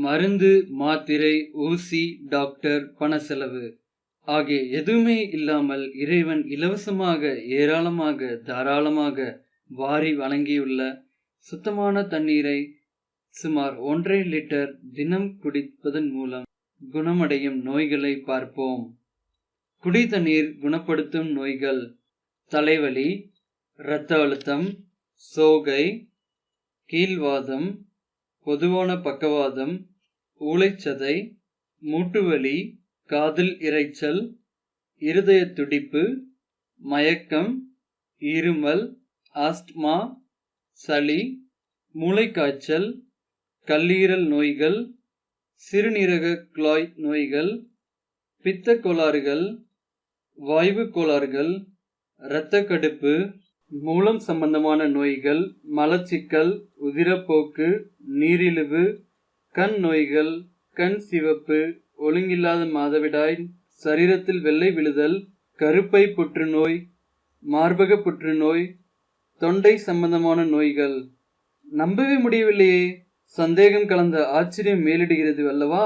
மருந்து மாத்திரை ஊசி டாக்டர் பண செலவு ஆகிய எதுவுமே இல்லாமல் இறைவன் இலவசமாக ஏராளமாக தாராளமாக வாரி வழங்கியுள்ள சுத்தமான தண்ணீரை சுமார் ஒன்றரை லிட்டர் தினம் குடிப்பதன் மூலம் குணமடையும் நோய்களை பார்ப்போம். குடி தண்ணீர் குணப்படுத்தும் நோய்கள் தலைவலி இரத்த அழுத்தம் சோகை கீழ்வாதம் பொதுவான பக்கவாதம் ஊளைச்சதை மூட்டுவலி காதில் இரைச்சல் இருதய துடிப்பு மயக்கம் இருமல் ஆஸ்த்மா சளி மூளைக்காய்ச்சல் கல்லீரல் நோய்கள் சிறுநீரக குழாய் நோய்கள் பித்த கோளாறுகள் வாய்வு கோளாறுகள் இரத்த கடுப்பு மூலம் சம்பந்தமான நோய்கள் மலச்சிக்கல் உதிரப்போக்கு நீரிழிவு கண் நோய்கள் கண் சிவப்பு ஒழுங்கில்லாத மாதவிடாய் சரீரத்தில் வெள்ளை விழுதல் கருப்பை புற்றுநோய் மார்பக புற்றுநோய் தொண்டை சம்பந்தமான நோய்கள். நம்பவே முடியவில்லையே சந்தேகம் கலந்த ஆச்சரியம் மேலிடுகிறது அல்லவா?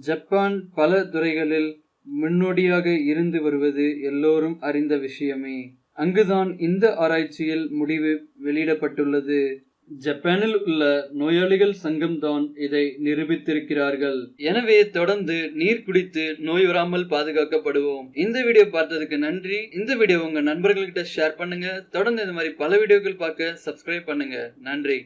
ஜப்பான் பல துறைகளில் முன்னோடியாக இருந்து வருவது எல்லோரும் அறிந்த விஷயமே. அங்குதான் இந்த ஆராய்ச்சியில் முடிவு வெளியிடப்பட்டுள்ளது. ஜப்பானில் உள்ள நோயாளிகள் சங்கம் தான் இதை நிரூபித்திருக்கிறார்கள். எனவே தொடர்ந்து நீர் குடித்து நோய் வராமல் பாதுகாக்கப்படுவோம். இந்த வீடியோ பார்த்ததுக்கு நன்றி. இந்த வீடியோ உங்க நண்பர்கள்கிட்ட ஷேர் பண்ணுங்க. தொடர்ந்து இந்த மாதிரி பல வீடியோக்கள் பார்க்க சப்ஸ்கிரைப் பண்ணுங்க. நன்றி.